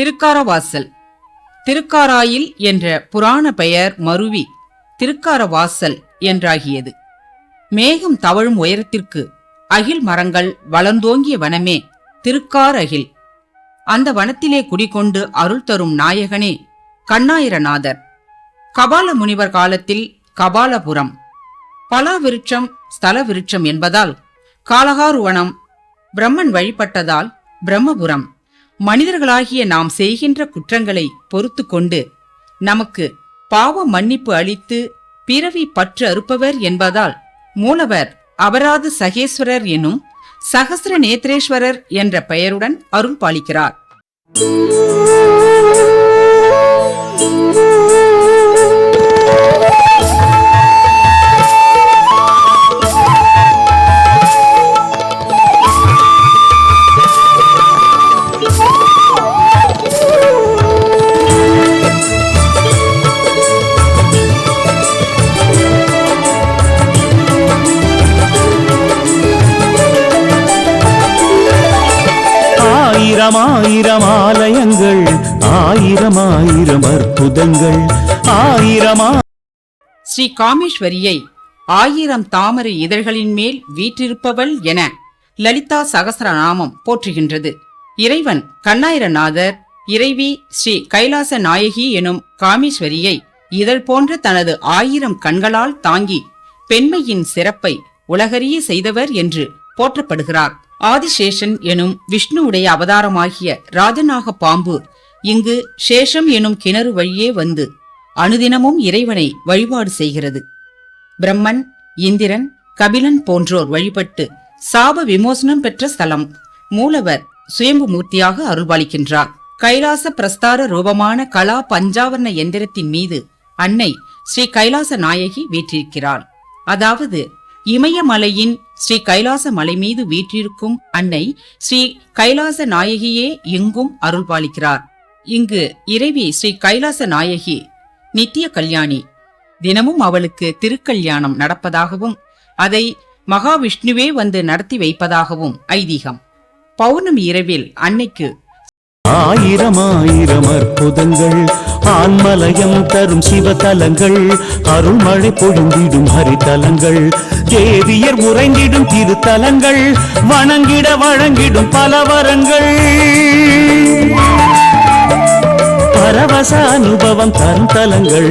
திருக்காரவாசல். திருக்காராயில் என்ற புராண பெயர் மருவி திருக்காரவாசல் என்றாகியது. மேகம் தவழும் உயரத்திற்கு அகில் மரங்கள் வளர்ந்தோங்கிய வனமே திருக்காரகில் அந்த வனத்திலே குடிகொண்டு அருள் தரும் நாயகனே கண்ணாயிரநாதர். கபால முனிவர் காலத்தில் கபாலபுரம். பலா விருட்சம் ஸ்தல விருட்சம் என்பதால் காலகாருவனம் பிரம்மன் வழிபட்டதால் பிரம்மபுரம். மனிதர்களாகிய நாம் செய்கின்ற குற்றங்களை பொறுத்து கொண்டு நமக்கு பாவ மன்னிப்பு அளித்து பிறவி பற்று அறுப்பவர் என்பதால் மூலவர் அபராது சகேஸ்வரர் எனும் சகசிர நேத்ரேஸ்வரர் என்ற பெயருடன் அருள் பாலிக்கிறார் அற்புதங்கள் ஆயிரமா ஸ்ரீ காமேஸ்வரியை ஆயிரம் தாமரை இதழ்களின் மேல் வீற்றிருப்பவள் என லலிதா சகசரநாமம் போற்றுகின்றது. இறைவன் கண்ணாயிரநாதர் இறைவி ஸ்ரீ கைலாச நாயகி எனும் காமேஸ்வரியை இதழ் போன்ற தனது ஆயிரம் கண்களால் தாங்கி பெண்மையின் சிறப்பை உலகறிய செய்தவர் என்று போற்றப்படுகிறார். ஆதிசேஷன் எனும் விஷ்ணுவுடைய அவதாரமாகிய ராஜநாக பாம்பு இங்கு சேஷம் எனும் கிணறு வழியே வந்து அனுதினமும் இறைவனை வழிபாடு செய்கிறது. பிரம்மன் இந்திரன் கபிலன் போன்றோர் வழிபட்டு சாப விமோசனம் பெற்ற ஸ்தலம் மூலவர் சுயம்பு மூர்த்தியாக அருள்பாலிக்கின்றார். கைலாச பிரஸ்தார ரூபமான கலா பஞ்சாவரண எந்திரத்தின் மீது அன்னை ஸ்ரீ கைலாச நாயகி வீற்றிருக்கிறாள். அதாவது இமயமலையின் ஸ்ரீ கைலாச மலை மீது வீற்றிருக்கும் அன்னை ஸ்ரீ கைலாச நாயகியே எங்கும் அருள்பாலிக்கிறார். இங்கு இறைவி ஸ்ரீ கைலாச நாயகி நித்திய கல்யாணி. தினமும் அவளுக்கு திருக்கல்யாணம் நடப்பதாகவும் அதை மகாவிஷ்ணுவே வந்து நடத்தி வைப்பதாகவும் ஐதீகம். பௌர்ணமி இரவில் அன்னைக்கு ஆயிரம் ஆயிரம் அற்புதங்கள் ஆன்மலயம் தரும் சிவதலங்கள் அருள்மழை பொழிந்திடும் ஹரிதலங்கள் தேவியர் உறைந்திடும் திருத்தலங்கள் வணங்கிட வழங்கிடும் பலவரங்கள். பரவச அனுபவம் தரும் தலங்கள்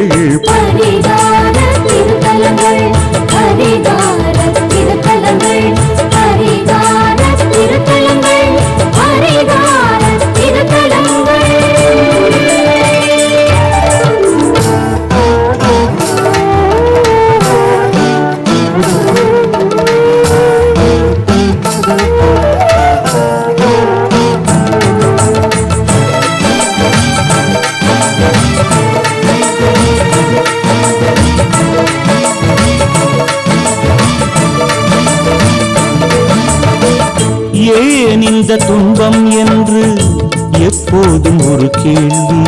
கேள்வி.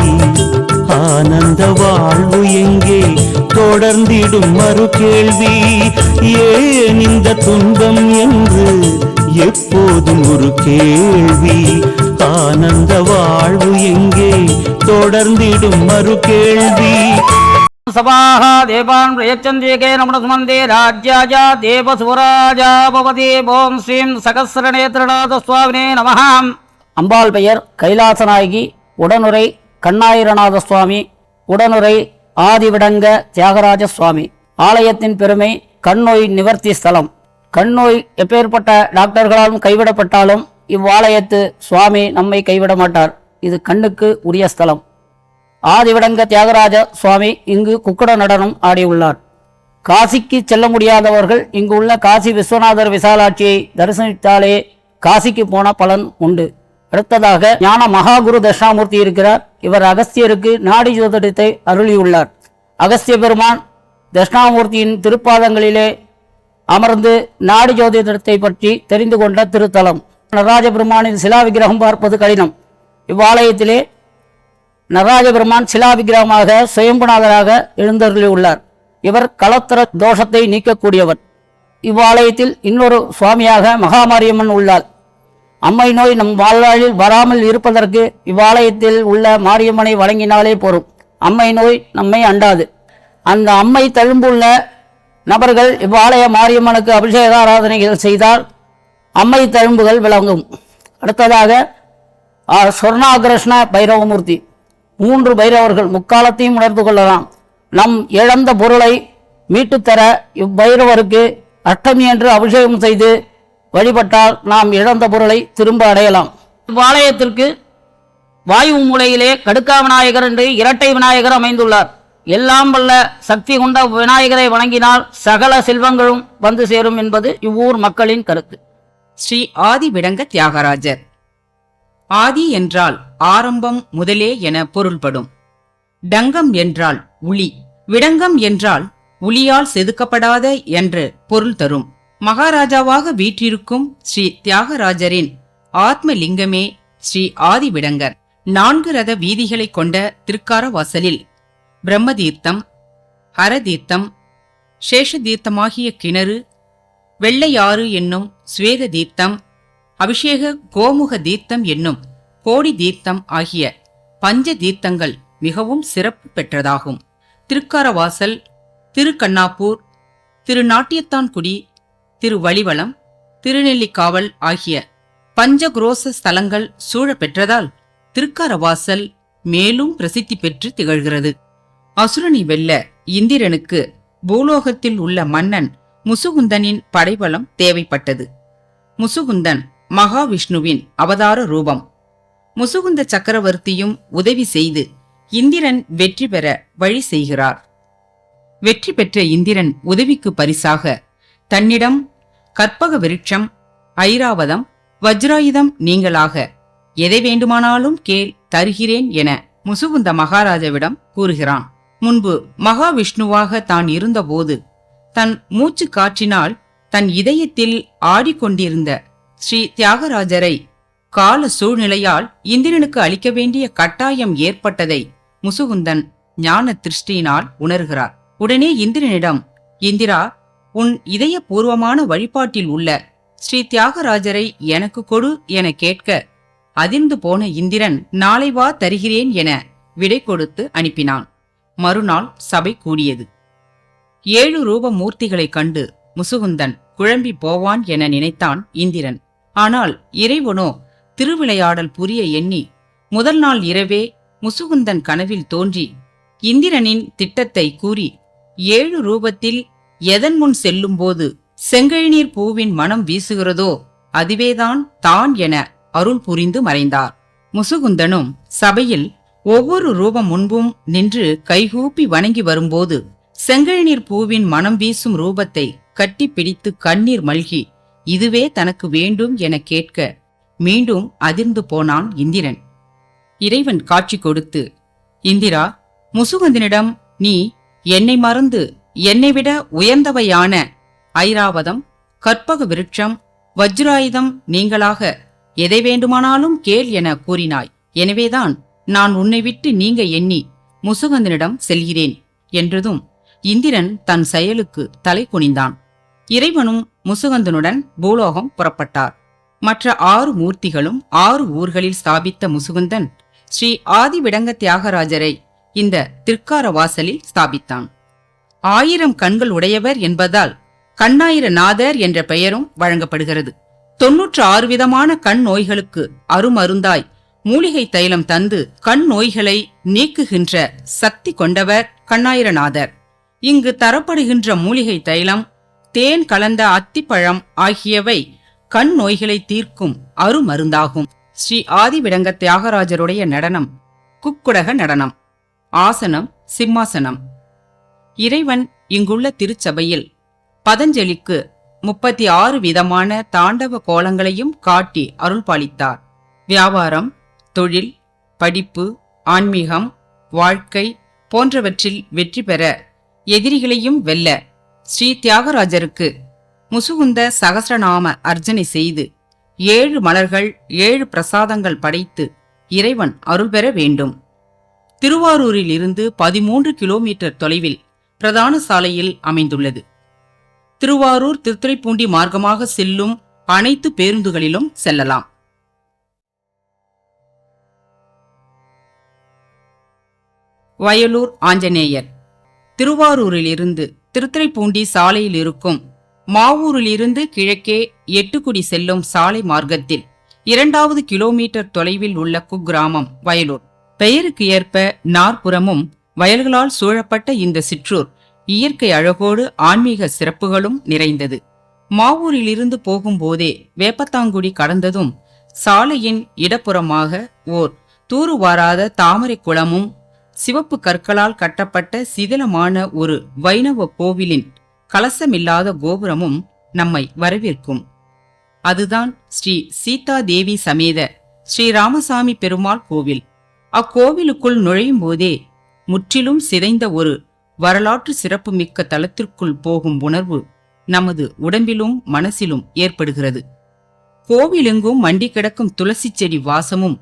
ஆனந்த வாழ்வு எங்கே? தொடர்ந்திடும் மறு கேள்வி ஏன் இந்த துன்பம் என்று? எப்போதும் ஒரு கேள்வி. ஆனந்த வாழ்வு எங்கே? தொடர்ந்திடும் மறு கேள்வி சபாக தேவான் பிரயச்சந்திரிகே அம்பாள் பெயர் கைலாசநாயகி உடனுரை கண்ணாயிரநாத சுவாமி உடனுரை ஆதிவிடங்க தியாகராஜ சுவாமி ஆலயத்தின் பெருமை கண்ணோய் நிவர்த்தி ஸ்தலம். கண்ணோய் எப்பேற்பட்ட டாக்டர்களாலும் கைவிடப்பட்டாலும் இவ்வாலயத்து சுவாமி நம்மை கைவிட மாட்டார். இது கண்ணுக்கு உரிய ஸ்தலம். ஆதிவிடங்க தியாகராஜ சுவாமி இங்கு குக்குட நடனம் ஆடியுள்ளார். காசிக்கு செல்ல முடியாதவர்கள் இங்கு உள்ள காசி விஸ்வநாதர் விசாலாட்சியை தரிசனித்தாலே காசிக்கு போன பலன் உண்டு. அடுத்ததாக ஞான மகாகுரு தட்சிணாமூர்த்தி இருக்கிறார். இவர் அகஸ்தியருக்கு நாடி ஜோதிடத்தை அருளியுள்ளார். அகஸ்திய பெருமான் தட்சிணாமூர்த்தியின் திருப்பாதங்களிலே அமர்ந்து நாடி ஜோதிடத்தை பற்றி தெரிந்து கொண்ட திருத்தலம். நடராஜ பெருமானின் சிலா விக்கிரகம் பார்ப்பது கடினம். இவ்வாலயத்திலே நடராஜ பெருமான் சிலா விக்கிரகமாக சுயம்புநாதராக எழுந்தருளியுள்ளார். இவர் களத்திர தோஷத்தை நீக்கக்கூடியவர். இவ்வாலயத்தில் இன்னொரு சுவாமியாக மகாமாரியம்மன் உள்ளார். அம்மை நோய் நம் வாழ்வாழில் வராமல் இருப்பதற்கு இவ்வாலயத்தில் உள்ள மாரியம்மனை வழங்கினாலே போரும். அம்மை நோய் நம்மை அண்டாது. அந்த அம்மை தழும்புள்ள நபர்கள் இவ்வாலய மாரியம்மனுக்கு அபிஷேக ஆராதனைகள் செய்தால் அம்மை தழும்புகள் விளங்கும். அடுத்ததாக சொர்ணாகிருஷ்ண பைரவமூர்த்தி. மூன்று பைரவர்கள் முக்காலத்தையும் உணர்ந்து கொள்ளலாம். நம் இழந்த பொருளை மீட்டுத்தர இவ்வைரவருக்கு அஷ்டமி என்று அபிஷேகம் செய்து வழிபட்டால் நாம் இழந்த பொருளை திரும்ப அடையலாம். இவ்வாலயத்திற்கு வாயு மூலையிலே கடுக்கா விநாயகர் என்று இரட்டை விநாயகர் அமைந்துள்ளார். எல்லாம் வல்ல சக்தி கொண்ட விநாயகரை வணங்கினால் சகல செல்வங்களும் வந்து சேரும் என்பது இவ்வூர் மக்களின் கருத்து. ஸ்ரீ ஆதி விடங்க தியாகராஜர். ஆதி என்றால் ஆரம்பம் முதலே என பொருள்படும். டங்கம் என்றால் உளி விடங்கம் என்றால் உளியால் செதுக்கப்படாத என்று பொருள் தரும். மகாராஜாவாக வீற்றிருக்கும் ஸ்ரீ தியாகராஜரின் ஆத்மலிங்கமே ஸ்ரீ ஆதிவிடங்கர். நான்கு ரத வீதிகளை கொண்ட திருக்காரவாசலில் பிரம்மதீர்த்தம் ஹரதீர்த்தம் சேஷதீர்த்தமாகிய கிணறு வெள்ளையாறு என்னும் ஸ்வேத தீர்த்தம் அபிஷேக கோமுக தீர்த்தம் என்னும் கோடி தீர்த்தம் ஆகிய பஞ்ச தீர்த்தங்கள் மிகவும் சிறப்பு பெற்றதாகும். திருக்காரவாசல் திருக்கண்ணாப்பூர் திருநாட்டியத்தான்குடி திருவழிவலம் திருநெல்லிக்காவல் ஆகிய பஞ்சகுரோச ஸ்தலங்கள் சூழ பெற்றதால் திருக்காரவாசல் மேலும் பிரசித்தி பெற்று திகழ்கிறது. அசுரனை வெல்ல இந்திரனுக்கு பூலோகத்தில் உள்ள மன்னன் முசுகுந்தனின் படைபலம் தேவைப்பட்டது. முசுகுந்தன் மகாவிஷ்ணுவின் அவதார ரூபம். முசுகுந்த சக்கரவர்த்தியும் உதவி செய்து இந்திரன் வெற்றி பெற வழி செய்கிறார். வெற்றி பெற்ற இந்திரன் உதவிக்கு பரிசாக தன்னிடம் கற்பக விருட்சம் ஐராவதம் வஜ்ராயுதம் நீங்களாக. எதை வேண்டுமானாலும் கேள் தருகிறேன் என முசுகுந்த மகாராஜாவிடம் கூறுகிறான். முன்பு மகாவிஷ்ணுவாக தான் இருந்தபோது தன் மூச்சு காற்றினால் தன் இதயத்தில் ஆடிக்கொண்டிருந்த ஸ்ரீ தியாகராஜரை கால சூழ்நிலையால் இந்திரனுக்கு அளிக்க வேண்டிய கட்டாயம் ஏற்பட்டதை முசுகுந்தன் ஞான திருஷ்டியினால் உணர்கிறார். உடனே இந்திரனிடம் இந்திரா உன் இதயபூர்வமான வழிபாட்டில் உள்ள ஸ்ரீ தியாகராஜரை எனக்கு கொடு என கேட்க அதிர்ந்து போன இந்திரன் நாளை வா தருகிறேன் என விடை கொடுத்து அனுப்பினான். மறுநாள் சபை கூடியது. ஏழு ரூப மூர்த்திகளைக் கண்டு முசுகுந்தன் குழம்பி போவான் என நினைத்தான் இந்திரன். ஆனால் இறைவனோ திருவிளையாடல் புரிய எண்ணி முதல் நாள் இரவே முசுகுந்தன் கனவில் தோன்றி இந்திரனின் திட்டத்தை கூறி ஏழு ரூபத்தில் எதன் முன் செல்லும்போது செங்கழிநீர் பூவின் மனம் வீசுகிறதோ அதுவேதான் தான் என அருள் புரிந்து மறைந்தார். முசுகுந்தனும் சபையில் ஒவ்வொரு ரூபம் முன்பும் நின்று கைகூப்பி வணங்கி வரும்போது செங்கழிநீர் பூவின் மனம் வீசும் ரூபத்தை கட்டிப்பிடித்து கண்ணீர் மல்கி இதுவே தனக்கு வேண்டும் என கேட்க மீண்டும் அதிர்ந்து போனான் இந்திரன். இறைவன் காட்சி கொடுத்து இந்திரா முசுகுந்தனிடம் நீ என்னை மறந்து என்னை விட உயர்ந்தவையான ஐராவதம் கற்பக விருட்சம் வஜ்ராயுதம் நீங்களாக எதை வேண்டுமானாலும் கேள் என கூறினாய். எனவேதான் நான் உன்னை விட்டு நீங்க எண்ணி முசுகந்தனிடம் செல்கிறேன் என்றதும் இந்திரன் தன் செயலுக்கு தலை குனிந்தான். இறைவனும் முசுகந்தனுடன் பூலோகம் புறப்பட்டார். மற்ற ஆறு மூர்த்திகளும் ஆறு ஊர்களில் ஸ்தாபித்த முசுகுந்தன் ஸ்ரீ ஆதிவிடங்க தியாகராஜரை இந்த திருக்கார வாசலில் ஸ்தாபித்தான். ஆயிரம் கண்கள் உடையவர் என்பதால் கண்ணாயிர நாதர் என்ற பெயரும் வழங்கப்படுகிறது. தொன்னூற்று ஆறு விதமான கண் நோய்களுக்கு அருமருந்தாய். மூலிகை தைலம் தந்து கண் நோய்களை நீக்குகின்ற சக்தி கொண்டவர் கண்ணாயிரநாதர். இங்கு தரப்படுகின்ற மூலிகை தைலம் தேன் கலந்த அத்திப்பழம் ஆகியவை கண் நோய்களை தீர்க்கும் அருமருந்தாகும். ஸ்ரீ ஆதிவிடங்க தியாகராஜருடைய நடனம் குக்குடக நடனம். ஆசனம் சிம்மாசனம். இறைவன் இங்குள்ள திருச்சபையில் பதஞ்சலிக்கு முப்பத்தி ஆறு விதமான தாண்டவ கோலங்களையும் காட்டி அருள்பாலித்தார். வியாபாரம் தொழில் படிப்பு ஆன்மீகம் வாழ்க்கை போன்றவற்றில் வெற்றி பெற எதிரிகளையும் வெல்ல ஸ்ரீ தியாகராஜருக்கு முசுகுந்த சகசரநாம அர்ச்சனை செய்து ஏழு மலர்கள் ஏழு பிரசாதங்கள் படைத்து இறைவன் அருள் பெற வேண்டும். திருவாரூரிலிருந்து பதிமூன்று கிலோமீட்டர் தொலைவில் பிரதான சாலையில் அமைந்துள்ளது. திருவாரூர் திருத்துறைப்பூண்டி மார்க்கமாக செல்லும் அனைத்து பேருந்துகளிலும் செல்லலாம். வயலூர் ஆஞ்சநேயர். திருவாரூரிலிருந்து திருத்துறைப்பூண்டி சாலையில் இருக்கும் மாவூரிலிருந்து கிழக்கே எட்டுக்குடி செல்லும் சாலை மார்க்கத்தில் இரண்டாவது கிலோமீட்டர் தொலைவில் உள்ள குக்கிராமம் வயலூர். பெயருக்கு ஏற்ப நாற்புறமும் வயல்களால் சூழப்பட்ட இந்த சிற்றூர் இயற்கை அழகோடு ஆன்மீக சிறப்புகளும் நிறைந்தது. மாவூரிலிருந்து போகும்போதே வேப்பத்தாங்குடி கடந்ததும் சாலையின் இடப்புறமாக ஓர் தூருவாராத தாமரை குளமும் சிவப்பு கற்களால் கட்டப்பட்ட சிதிலமான ஒரு வைணவ கோவிலின் கலசமில்லாத கோபுரமும் நம்மை வரவேற்கும். அதுதான் ஸ்ரீ சீதா தேவி சமேத ஸ்ரீ ராமசாமி பெருமாள் கோவில். அக்கோவிலுக்குள் நுழையும் போதே முற்றிலும் சிதைந்த ஒரு வரலாற்று சிறப்புமிக்க தலத்திற்குள் போகும் உணர்வு நமது உடம்பிலும் மனசிலும் ஏற்படுகிறது. கோவிலெங்கும் மண்டி கிடக்கும் துளசி செடி வாசமும்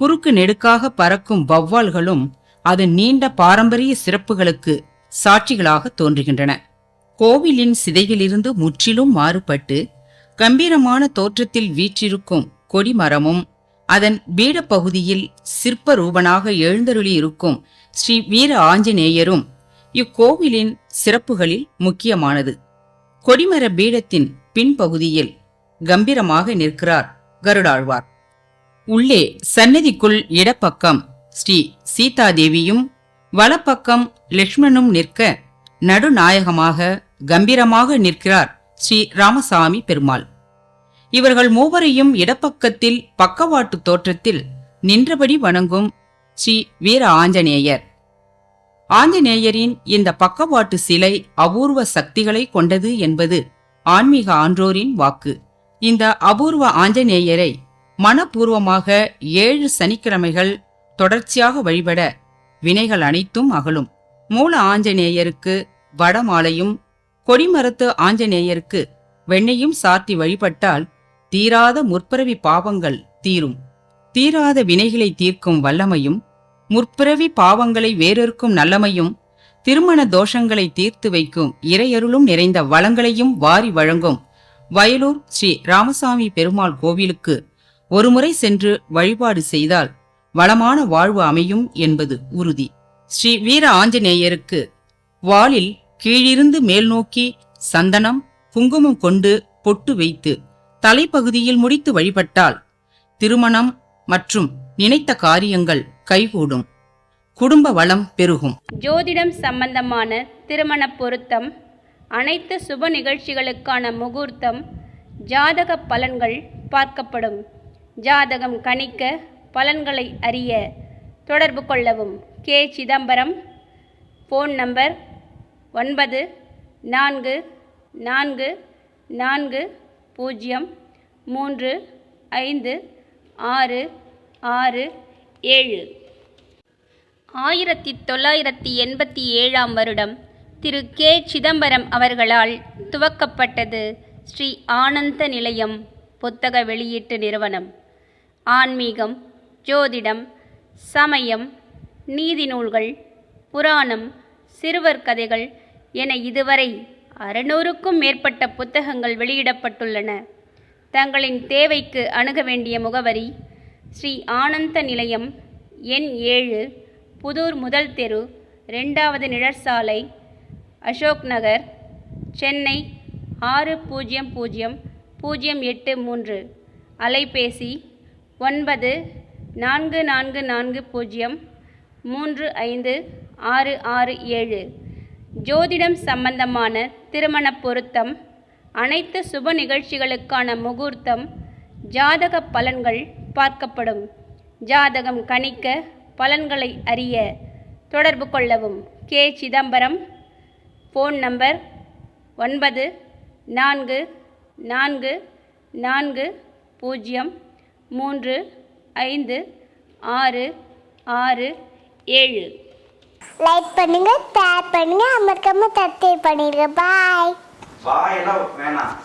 குறுக்கு நெடுக்காக பறக்கும் வௌவால்களும் அதன் நீண்ட பாரம்பரிய சிறப்புகளுக்கு சாட்சிகளாக தோன்றுகின்றன. கோவிலின் சிதையிலிருந்து முற்றிலும் மாறுபட்டு கம்பீரமான தோற்றத்தில் வீற்றிருக்கும் கொடிமரமும் அதன் பீடப்பகுதியில் சிற்ப ரூபனாக எழுந்தருளி இருக்கும் ஸ்ரீ வீர ஆஞ்சநேயரும் இக்கோவிலின் சிறப்புகளில் முக்கியமானது. கொடிமர பீடத்தின் பின்பகுதியில் கம்பீரமாக நிற்கிறார் கருடாழ்வார். உள்ளே சன்னதிக்குள் இடப்பக்கம் ஸ்ரீ சீதாதேவியும் வலப்பக்கம் லக்ஷ்மணும் நிற்க நடுநாயகமாக கம்பீரமாக நிற்கிறார் ஸ்ரீ ராமசாமி பெருமாள். இவர்கள் மூவரையும் இடப்பக்கத்தில் பக்கவாட்டு தோற்றத்தில் நின்றபடி வணங்கும் ஸ்ரீ வீர ஆஞ்சநேயர் ஆஞ்சநேயரின் இந்த பக்கவாட்டு சிலை அபூர்வ சக்திகளை கொண்டது என்பது ஆன்மீக ஆன்றோரின் வாக்கு. இந்த அபூர்வ ஆஞ்சநேயரை மனப்பூர்வமாக ஏழு சனிக்கிழமைகள் தொடர்ச்சியாக வழிபட வினைகள் அனைத்தும் அகலும். மூல ஆஞ்சநேயருக்கு வடமாலையும் கொடிமரத்து ஆஞ்சநேயருக்கு வெண்ணையும் சாத்தி வழிபட்டால் தீராத முற்பிறவி பாவங்கள் தீரும். தீராத வினைகளை தீர்க்கும் வல்லமையும் முற்பிறவி பாவங்களை வேறொருக்கும் நல்லமையும் திருமண தோஷங்களை தீர்த்து வைக்கும் இறையருளும் நிறைந்த வளங்களையும் வாரி வழங்கும் வயலூர் ஸ்ரீ ராமசாமி பெருமாள் கோவிலுக்கு ஒருமுறை சென்று வழிபாடு செய்தால் வளமான வாழ்வு அமையும் என்பது உறுதி. ஸ்ரீ வீர ஆஞ்சநேயருக்கு வாளில் கீழிருந்து மேல் நோக்கி சந்தனம் குங்குமம் கொண்டு பொட்டு வைத்து தலைப்பகுதியில் முடித்து வழிபட்டால் திருமணம் மற்றும் நினைத்த காரியங்கள் கைகூடும். குடும்ப வளம் பெருகும். ஜோதிடம் சம்பந்தமான திருமண பொருத்தம் அனைத்து சுப நிகழ்ச்சிகளுக்கான முகூர்த்தம் ஜாதக பலன்கள் பார்க்கப்படும். ஜாதகம் கணிக்க பலன்களை அறிய தொடர்பு கொள்ளவும். கே. சிதம்பரம் ஃபோன் நம்பர் ஒன்பது நான்கு நான்கு நான்கு பூஜ்ஜியம் மூன்று ஐந்து ஆறு ஆறு ஏழு. ஆயிரத்தி தொள்ளாயிரத்தி எண்பத்தி ஏழாம் வருடம் திரு கே. சிதம்பரம் அவர்களால் துவக்கப்பட்டது ஸ்ரீ ஆனந்த நிலையம் புத்தக வெளியீட்டு நிறுவனம். ஆன்மீகம் ஜோதிடம் சமயம் நீதி நூல்கள் புராணம் சிறுவர் கதைகள் என இதுவரை அறுநூறுக்கும் மேற்பட்ட புத்தகங்கள் வெளியிடப்பட்டுள்ளன. தங்களின் தேவைக்கு அணுக வேண்டிய முகவரி ஸ்ரீ ஆனந்த நிலையம் எண் ஏழு புதூர் முதல் தெரு ரெண்டாவது நிழற்சாலை அசோக் நகர் சென்னை ஆறு பூஜ்ஜியம் பூஜ்ஜியம் பூஜ்ஜியம் எட்டு மூன்று. அலைபேசி ஒன்பது நான்கு நான்கு நான்கு பூஜ்ஜியம் மூன்று ஐந்து ஆறு ஆறு ஏழு. ஜோதிடம் சம்பந்தமான திருமண பொருத்தம் அனைத்து சுப நிகழ்ச்சிகளுக்கான முகூர்த்தம் ஜாதக பலன்கள் பார்க்கப்படும். ஜாதகம் கணிக்க பலன்களை அறிய தொடர்பு கொள்ளவும். கே. சிதம்பரம் ஃபோன் நம்பர் ஒன்பது நான்கு நான்கு நான்கு பூஜ்ஜியம் மூன்று ஐந்து ஆறு ஆறு ஏழு. லைக் பண்ணுங்க ஷேர் பண்ணுங்க அமர்க்காம சப்ஸ்கிரைப் பண்ணிடுங்க. பாய் வாயெல்லாம் வேணாம்.